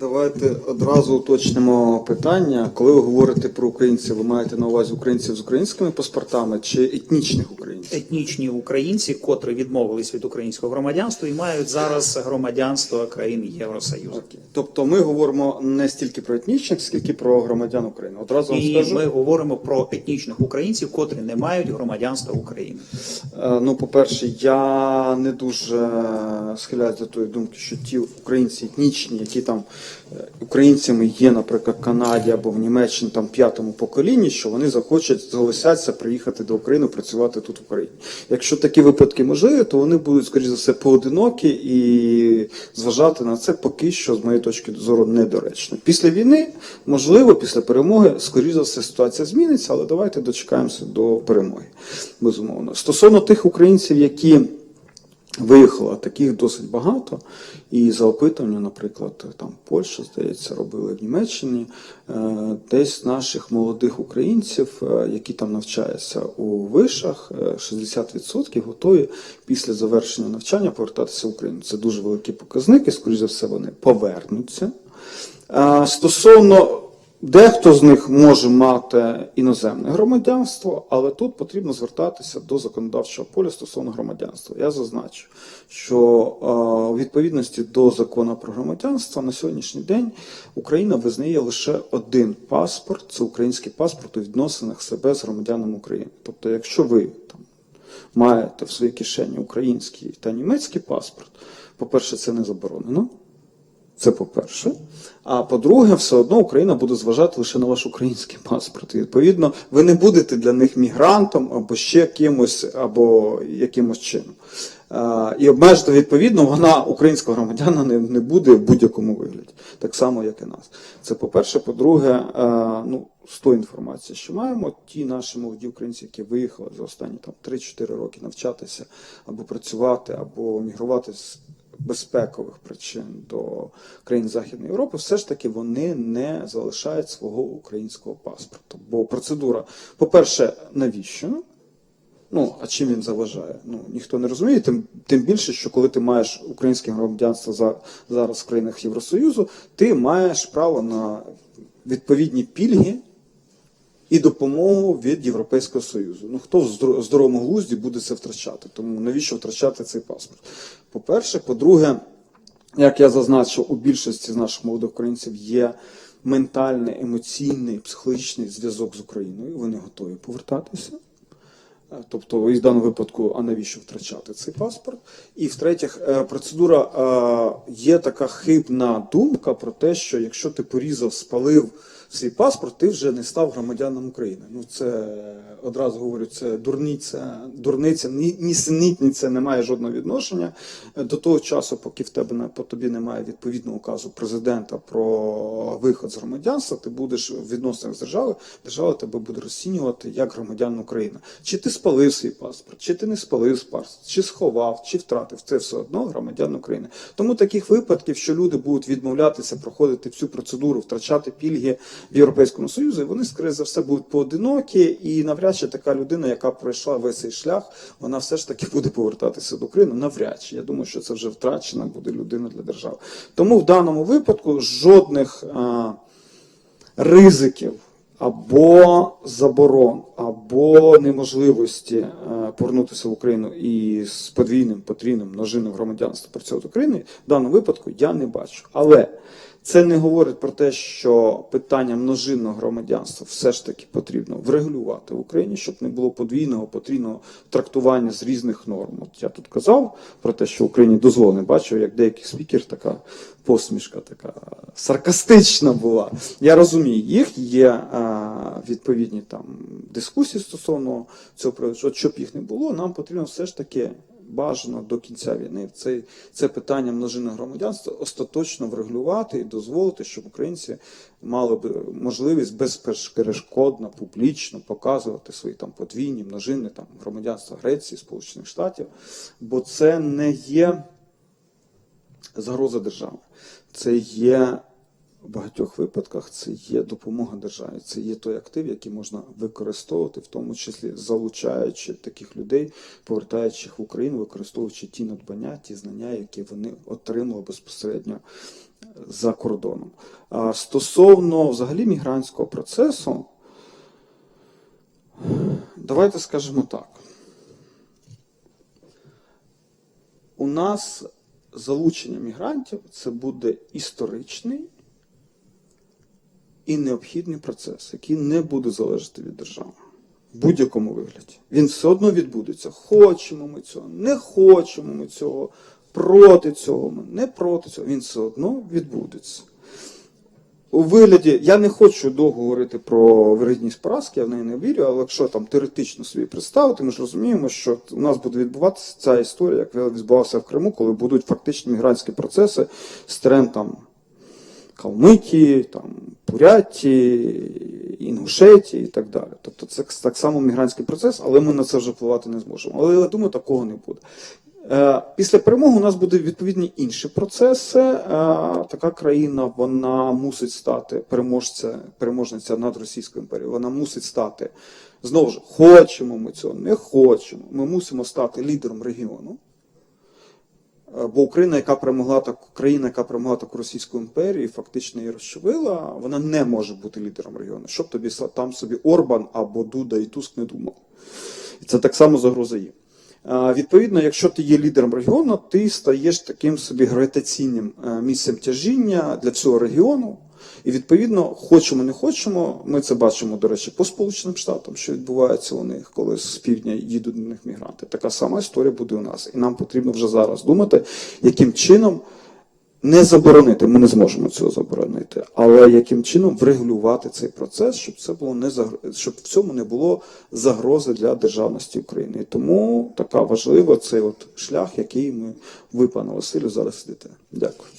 Давайте одразу уточнимо питання. Коли ви говорите про українців, ви маєте на увазі українців з українськими паспортами чи етнічних українців? етнічні українці, котрі відмовились від українського громадянства і мають зараз громадянство країн Євросоюзу. Окей. Тобто ми говоримо не стільки про етнічних, скільки про громадян України. Одразу вам І скажу. ми говоримо про етнічних українців, котрі не мають громадянства України. Е, Ну, по-перше, я не дуже схиляюсь до тої думки, що ті українці етнічні, які там українцями є, наприклад, Канаді або в Німеччині там п'ятому поколінні, що вони захочуть зголосяться приїхати до України, працювати тут в Україні. Якщо такі випадки можливі, то вони будуть, скоріш за все, поодинокі і зважати на це поки що, з моєї точки зору, недоречно. Після війни, можливо, після перемоги, скоріш за все, ситуація зміниться, але давайте дочекаємося до перемоги. Безумовно. Стосовно тих українців, які виїхали, а таких досить багато. І за опитування, наприклад, там Польща, здається, робили в Німеччині, е, десь наших молодих українців, е, які там навчаються у вишах, е, 60% готові після завершення навчання повертатися в Україну. Це дуже великий показник, і, скоріш за все, вони повернуться. Е, Стосовно Дехто з них може мати іноземне громадянство, але тут потрібно звертатися до законодавчого поля стосовно громадянства. Я зазначу, що у відповідності до закону про громадянство на сьогоднішній день Україна визнає лише один паспорт це український паспорт у відносинах себе з громадянами України. Тобто, якщо ви там маєте в своїй кишені український та німецький паспорт, по-перше, це не заборонено. Це по-перше. А по-друге, все одно Україна буде зважати лише на ваш український паспорт. Відповідно, ви не будете для них мігрантом або ще кимось, або якимось чином. І обмежити, відповідно, вона українського громадяна не, не буде в будь-якому вигляді, так само, як і нас. Це по-перше. По-друге, ну, з тої інформації, що маємо, ті наші молоді українці, які виїхали за останні там 3-4 роки навчатися або працювати, або мігрувати з безпекових причин до країн Західної Європи, все ж таки вони не залишають свого українського паспорту. Бо процедура, по-перше, навіщо? Ну, а чим він заважає? Ну, ніхто не розуміє, тим, тим більше, що коли ти маєш українське громадянство за, зараз в країнах Євросоюзу, ти маєш право на відповідні пільги і допомогу від Європейського Союзу. Ну хто в здоровому глузді буде це втрачати? Тому навіщо втрачати цей паспорт? По-перше, по-друге, як я зазначив, у більшості з наших молодих українців є ментальний, емоційний, психологічний зв'язок з Україною. Вони готові повертатися. Е, Тобто, і в даному випадку, а навіщо втрачати цей паспорт? І в-третіх, е, процедура е, є така хибна думка про те, що якщо ти порізав, спалив свій паспорт, ти вже не став громадянином України. Ну це одразу говорю, це дурниця, дурниця, ні, нісенітниця не має жодного відношення до того часу, поки в тебе по тобі немає відповідного указу президента про виход з громадянства, ти будеш в відносинах з державою, держава тебе буде розцінювати як громадянин України. Чи ти спалив свій паспорт, чи ти не спалив паспорт, чи сховав, чи втратив, це все одно громадян України. Тому таких випадків, що люди будуть відмовлятися проходити всю процедуру, втрачати пільги в Європейському Союзі, вони скоріше за все будуть поодинокі, і навряд чи така людина, яка пройшла весь цей шлях, вона все ж таки буде повертатися до України. Навряд чи я думаю, що це вже втрачена буде людина для держави. Тому в даному випадку жодних. А, ризиків або заборон, або неможливості повернутися в Україну і з подвійним, потрійним, множинним громадянством працювати в Україні, в даному випадку я не бачу. Але це не говорить про те, що питання множинного громадянства все ж таки потрібно врегулювати в Україні, щоб не було подвійного, потрійного трактування з різних норм. От я тут казав про те, що в Україні дозволено, бачив, як деякий спікер така посмішка така саркастична була. Я розумію, їх є а, відповідні там дискусії стосовно цього. От Щоб їх не було, нам потрібно все ж таки бажано до кінця війни це, це питання множинного громадянства остаточно врегулювати і дозволити, щоб українці мали б можливість безперешкодно, публічно показувати свої там подвійні, множинні там громадянства Греції, Сполучених Штатів, бо це не є загроза держави. Це є в багатьох випадках це є допомога державі. Це є той актив, який можна використовувати, в тому числі залучаючи таких людей, повертаючи їх в Україну, використовуючи ті надбання, ті знання, які вони отримали безпосередньо за кордоном. А стосовно взагалі мігрантського процесу, давайте скажемо так. У нас залучення мігрантів це буде історичний і необхідний процес, який не буде залежати від держави. В будь-якому вигляді. Він все одно відбудеться. Хочемо ми цього, не хочемо ми цього, проти цього ми, не проти цього. Він все одно відбудеться. У вигляді, я не хочу довго говорити про вирогідність поразки, я в неї не вірю, але якщо там теоретично собі представити, ми ж розуміємо, що у нас буде відбуватися ця історія, як відбувалася в Криму, коли будуть фактичні мігрантські процеси з терен там Калмикії, там, Буряті, Інгушеті і так далі. Тобто це так само мігрантський процес, але ми на це вже впливати не зможемо. Але я думаю, такого не буде. Е, Після перемоги у нас будуть відповідні інші процеси. Е, Така країна вона мусить стати переможця, переможниця над Російською імперією. Вона мусить стати знову ж хочемо ми цього, не хочемо. Ми мусимо стати лідером регіону. Е, Бо Україна, яка перемогла так, країна, яка перемогла таку Російську імперію, фактично її розчавила, вона не може бути лідером регіону. Щоб тобі там собі Орбан або Дуда і Туск не думав. І це так само загроза їм. Відповідно, якщо ти є лідером регіону, ти стаєш таким собі гравітаційним е, місцем тяжіння для цього регіону. І відповідно, хочемо, не хочемо. Ми це бачимо, до речі, по Сполученим Штатам, що відбувається у них, коли з півдня їдуть до них мігранти. Така сама історія буде у нас. І нам потрібно вже зараз думати, яким чином не заборонити. Ми не зможемо цього заборонити, але яким чином врегулювати цей процес, щоб це було не загр... щоб в цьому не було загрози для державності України. І тому така важлива цей от шлях, який ми ви, Василю, зараз йдете. Дякую.